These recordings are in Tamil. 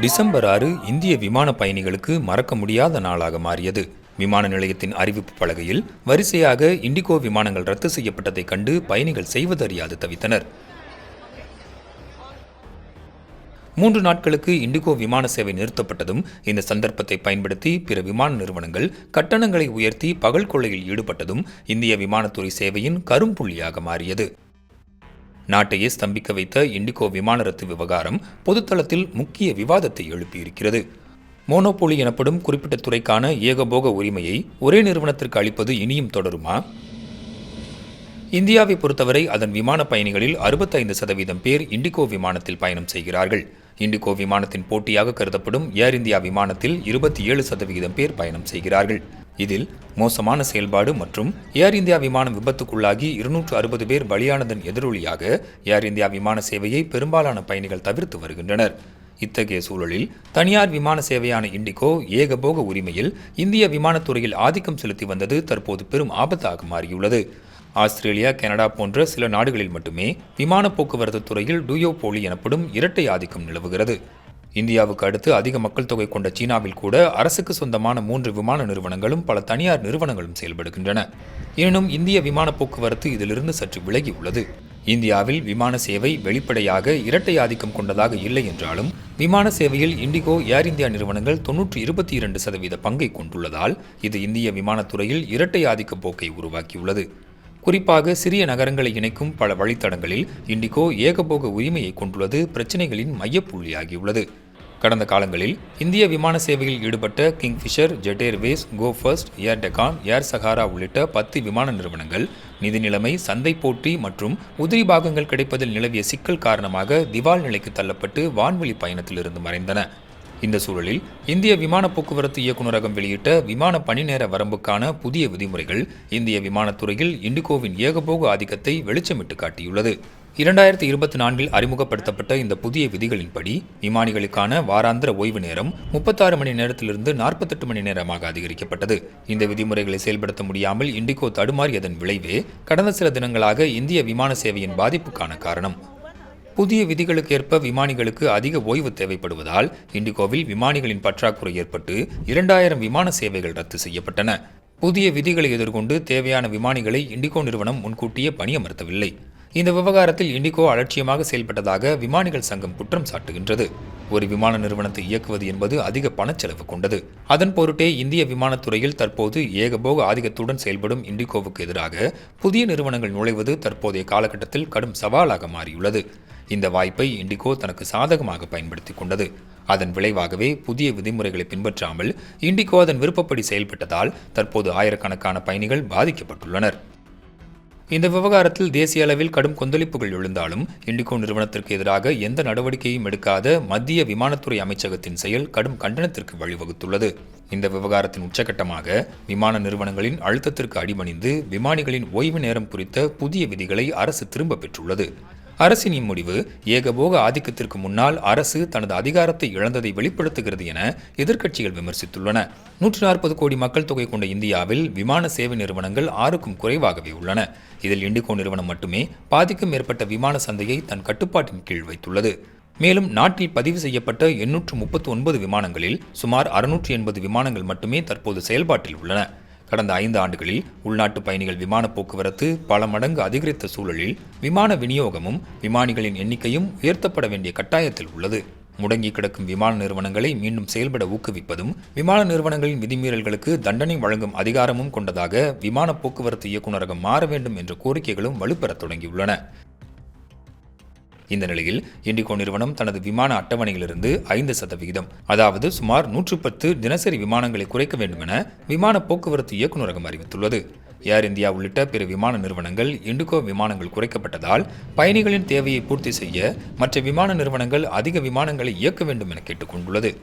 டிசம்பர் ஆறு இந்திய விமான பயணிகளுக்கு மறக்க முடியாத நாளாக மாறியது. விமான நிலையத்தின் அறிவிப்பு பலகையில் வரிசையாக இண்டிகோ விமானங்கள் ரத்து செய்யப்பட்டதைக் கண்டு பயணிகள் செய்வதறியாது தவித்தனர். மூன்று நாட்களுக்கு இண்டிகோ விமான சேவை நிறுத்தப்பட்டதும் இந்த சந்தர்ப்பத்தை பயன்படுத்தி பிற விமான நிறுவனங்கள் கட்டணங்களை உயர்த்தி பகல் கொள்ளையில் ஈடுபட்டதும் இந்திய விமானத்துறை சேவையின் கரும்புள்ளியாக மாறியது. நாட்டையே ஸ்தம்பிக்க வைத்த இண்டிகோ விமான ரத்து விவகாரம் பொதுத்தளத்தில் முக்கிய விவாதத்தை எழுப்பியிருக்கிறது. மோனோபோலி எனப்படும் குறிப்பிட்ட துறைக்கான ஏகபோக உரிமையை ஒரே நிறுவனத்திற்கு அளிப்பது இனியும் தொடருமா? இந்தியாவை பொறுத்தவரை அதன் விமான பயணிகளில் அறுபத்தைந்து சதவீதம் பேர் இண்டிகோ விமானத்தில் பயணம் செய்கிறார்கள். இண்டிகோ விமானத்தின் போட்டியாக கருதப்படும் ஏர் இந்தியா விமானத்தில் இருபத்தி ஏழு சதவிகிதம் பேர் பயணம் செய்கிறார்கள். இதில் மோசமான செயல்பாடு மற்றும் ஏர் இந்தியா விமானம் விபத்துக்குள்ளாகி இருநூற்று அறுபது பேர் பலியானதன் எதிரொலியாக ஏர் இந்தியா விமான சேவையை பெரும்பாலான பயணிகள் தவிர்த்து வருகின்றனர். இத்தகைய சூழலில் தனியார் விமான சேவையான இண்டிகோ ஏகபோக உரிமையில் இந்திய விமானத்துறையில் ஆதிக்கம் செலுத்தி வந்தது தற்போது பெரும் ஆபத்தாக மாறியுள்ளது. ஆஸ்திரேலியா கனடா போன்ற சில நாடுகளில் மட்டுமே விமான போக்குவரத்து துறையில் டூயோபோலி எனப்படும் இரட்டை ஆதிக்கம் நிலவுகிறது. இந்தியாவுக்கு அடுத்து அதிக மக்கள் தொகை கொண்ட சீனாவில் கூட அரசுக்கு சொந்தமான மூன்று விமான நிறுவனங்களும் பல தனியார் நிறுவனங்களும் செயல்படுகின்றன. எனினும் இந்திய விமான போக்குவரத்து இதிலிருந்து சற்று விலகி உள்ளது இந்தியாவில் விமான சேவை வெளிப்படையாக இரட்டை ஆதிக்கம் கொண்டதாக இல்லை என்றாலும் விமான சேவையில் இண்டிகோ ஏர் இந்தியா நிறுவனங்கள் தொன்னூற்றி இருபத்தி இரண்டு சதவீத பங்கை கொண்டுள்ளதால் இது இந்திய விமானத்துறையில் இரட்டை ஆதிக்க போக்கை உருவாக்கியுள்ளது. குறிப்பாக சிறிய நகரங்களை இணைக்கும் பல வழித்தடங்களில் இண்டிகோ ஏகபோக உரிமையை கொண்டுள்ளது பிரச்சினைகளின் மையப்புள்ளியாகியுள்ளது. கடந்த காலங்களில் இந்திய விமான சேவையில் ஈடுபட்ட Kingfisher Jet Airways Go First Air Deccan Air Sahara உள்ளிட்ட பத்து விமான நிறுவனங்கள் நிதி நிலைமை சந்தை போட்டி மற்றும் உதிரி பாகங்கள் கிடைப்பதில் நிலவிய சிக்கல் காரணமாக திவால் நிலைக்கு தள்ளப்பட்டு வான்வெளி பயணத்திலிருந்து மறைந்தன. இந்த சூழலில் இந்திய விமான போக்குவரத்து இயக்குநரகம் வெளியிட்ட விமான பணிநேர வரம்புக்கான புதிய விதிமுறைகள் இந்திய விமானத்துறையில் இண்டிகோவின் ஏகபோக ஆதிக்கத்தை வெளிச்சமிட்டு காட்டியுள்ளது. இரண்டாயிரத்தி இருபத்தி நான்கில் அறிமுகப்படுத்தப்பட்ட இந்த புதிய விதிகளின்படி விமானிகளுக்கான வாராந்திர ஓய்வு நேரம் முப்பத்தாறு மணி நேரத்திலிருந்து நாற்பத்தெட்டு மணி நேரமாக அதிகரிக்கப்பட்டது. இந்த விதிமுறைகளை செயல்படுத்த முடியாமல் இண்டிகோ தடுமாறியதன் விளைவே கடந்த சில தினங்களாக இந்திய விமான சேவையின் பாதிப்புக்கான காரணம். புதிய விதிகளுக்கு ஏற்ப விமானிகளுக்கு அதிக ஓய்வு தேவைப்படுவதால் இண்டிகோவில் விமானிகளின் பற்றாக்குறை ஏற்பட்டு இரண்டாயிரம் விமான சேவைகள் ரத்து செய்யப்பட்டன. புதிய விதிகளை எதிர்கொண்டு தேவையான விமானிகளை இண்டிகோ நிறுவனம் முன்கூட்டியே பணியமர்த்தவில்லை. இந்த விவகாரத்தில் இண்டிகோ அலட்சியமாக செயல்பட்டதாக விமானிகள் சங்கம் குற்றம் சாட்டுகின்றது. ஒரு விமான நிறுவனத்தை இயக்குவது என்பது அதிக பணச்செலவு கொண்டது. அதன் பொருட்டே இந்திய விமானத்துறையில் தற்போது ஏகபோக ஆதிக்கத்துடன் செயல்படும் இண்டிகோவுக்கு எதிராக புதிய நிறுவனங்கள் நுழைவது தற்போதைய காலகட்டத்தில் கடும் சவாலாக மாறியுள்ளது. இந்த வாய்ப்பை இண்டிகோ தனக்கு சாதகமாக பயன்படுத்திக் கொண்டது. அதன் விளைவாகவே புதிய விதிமுறைகளை பின்பற்றாமல் இண்டிகோ அதன் விருப்பப்படி செயல்பட்டதால் தற்போது ஆயிரக்கணக்கான பயணிகள் பாதிக்கப்பட்டுள்ளனர். இந்த விவகாரத்தில் தேசிய அளவில் கடும் கொந்தளிப்புகள் எழுந்தாலும் இண்டிகோ நிறுவனத்திற்கு எதிராக எந்த நடவடிக்கையும் எடுக்காத மத்திய விமானத்துறை அமைச்சகத்தின் செயல் கடும் கண்டனத்திற்கு வழிவகுத்துள்ளது. இந்த விவகாரத்தின் உச்சகட்டமாக விமான நிறுவனங்களின் அழுத்தத்திற்கு அடிபணிந்து விமானிகளின் ஓய்வு நேரம் குறித்த புதிய விதிகளை அரசு திரும்ப பெற்றுள்ளது. அரசின் இம்முடிவு ஏகபோக ஆதிக்கத்திற்கு முன்னால் அரசு தனது அதிகாரத்தை இழந்ததை வெளிப்படுத்துகிறது என எதிர்க்கட்சிகள் விமர்சித்துள்ளன. நூற்று நாற்பது கோடி மக்கள் தொகை கொண்ட இந்தியாவில் விமான சேவை நிறுவனங்கள் ஆறுக்கும் குறைவாகவே உள்ளன. இதில் இண்டிகோ நிறுவனம் மட்டுமே பாதிக்கும் மேற்பட்ட விமான சந்தையை தன் கட்டுப்பாட்டின் கீழ் வைத்துள்ளது. மேலும் நாட்டில் பதிவு செய்யப்பட்ட எண்ணூற்று முப்பத்தி ஒன்பது விமானங்களில் சுமார் அறுநூற்று எண்பது விமானங்கள் மட்டுமே தற்போது செயல்பாட்டில் உள்ளன. கடந்த ஐந்து ஆண்டுகளில் உள்நாட்டு பயணிகள் விமான போக்குவரத்து பல மடங்கு அதிகரித்த சூழலில் விமான விநியோகமும் விமானிகளின் எண்ணிக்கையும் உயர்த்தப்பட வேண்டிய கட்டாயத்தில் உள்ளது. முடங்கி கிடக்கும் விமான நிறுவனங்களை மீண்டும் செயல்பட ஊக்குவிப்பதும் விமான நிறுவனங்களின் விதிமீறல்களுக்கு தண்டனை வழங்கும் அதிகாரமும் கொண்டதாக விமான போக்குவரத்து இயக்குநரகம் மாற வேண்டும் என்ற கோரிக்கைகளும் வலுப்பெறத் தொடங்கியுள்ளன. இந்த நிலையில் இண்டிகோ நிறுவனம் தனது விமான அட்டவணையிலிருந்து ஐந்து சதவிகிதம் அதாவது சுமார் நூற்று பத்து தினசரி விமானங்களை குறைக்க வேண்டும் என விமான போக்குவரத்து இயக்குநரகம் அறிவித்துள்ளது. ஏர் இந்தியா உள்ளிட்ட பிற விமான நிறுவனங்கள் இண்டிகோ விமானங்கள் குறைக்கப்பட்டதால் பயணிகளின் தேவையை பூர்த்தி செய்ய மற்ற விமான நிறுவனங்கள் அதிக விமானங்களை இயக்க வேண்டும் என கேட்டுக்கொண்டுள்ளது.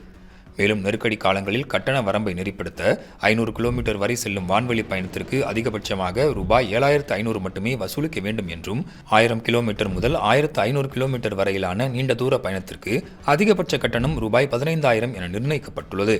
மேலும் நெருக்கடி காலங்களில் கட்டண வரம்பை நெறிப்படுத்த ஐநூறு கிலோமீட்டர் வரை செல்லும் வான்வெளி பயணத்திற்கு அதிகபட்சமாக ரூபாய் ஏழாயிரத்து ஐநூறு மட்டுமே வசூலிக்க வேண்டும் என்றும் ஆயிரம் கிலோமீட்டர் முதல் ஆயிரத்து ஐநூறு கிலோமீட்டர் வரையிலான நீண்ட தூர பயணத்திற்கு அதிகபட்ச கட்டணம் ரூபாய் பதினைந்தாயிரம் என நிர்ணயிக்கப்பட்டுள்ளது.